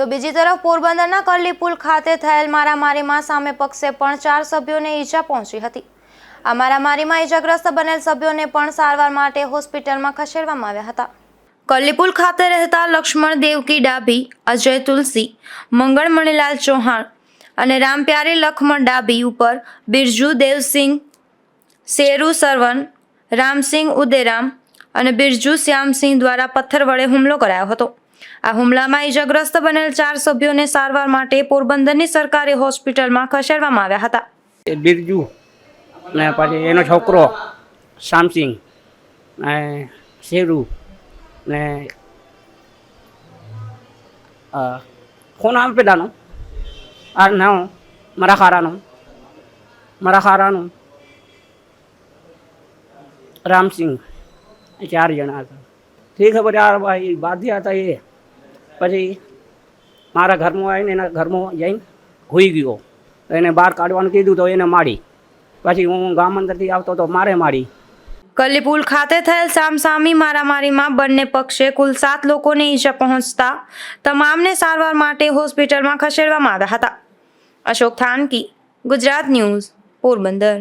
તો બીજી તરફ પોરબંદરના કરલી પુલ ખાતે થયેલ મારામારીમાં સામે પક્ષે પણ ચાર સભ્યોને ઈજા પહોંચી હતી. આ મારામારીમાં ઈજાગ્રસ્ત બનેલ સભ્યોને પણ સારવાર માટે હોસ્પિટલમાં ખસેડવામાં આવ્યા હતા. કલ્લીપુલ ખાતે રહેતા લક્ષ્મણ દેવકી ડાભી અજય તુલસી મંગળ મણીલાલ ચૌહાણ અને રામપ્યારી લખમણ ડાભી ઉપર બિરજુ દેવસિંહ, શેરુ સરવન, રામસિંહ ઉદેરામ અને બિરજુ શ્યામસિંહ દ્વારા પથ્થર વડે હુમલો કરાયો હતો. આ હુમલામાં ઈજાગ્રસ્ત બનેલ ચાર સભ્યોને સારવાર માટે પોરબંદરની સરકારી હોસ્પિટલમાં ખસેડવામાં આવ્યા હતા. બિરજુ ને પછી એનો છોકરો શામસિંગ ને શેરુ ને ફોન આવે પેલાનો? આ ના મારા ખારાનો મારા ખારાનો રામસિંગ ચાર જણા હતા. ઠીક ખબર યાર ભાઈ બાંધ્યા હતા એ. પછી મારા ઘરમાં આવીને એના ઘરમાં જઈને હોઈ ગયો. એને બહાર કાઢવાનું કીધું તો એને મારી. પછી હું ગામ અંદરથી આવતો તો મારે મારી. કલીપુલ ખાતે થયેલ સામસામી મારામારીમાં બંને પક્ષે કુલ સાત લોકોને ઈજા પહોંચતા તમામને સારવાર માટે હોસ્પિટલમાં ખસેડવામાં આવ્યા હતા. અશોક થાનકી, ગુજરાત ન્યૂઝ, પોરબંદર.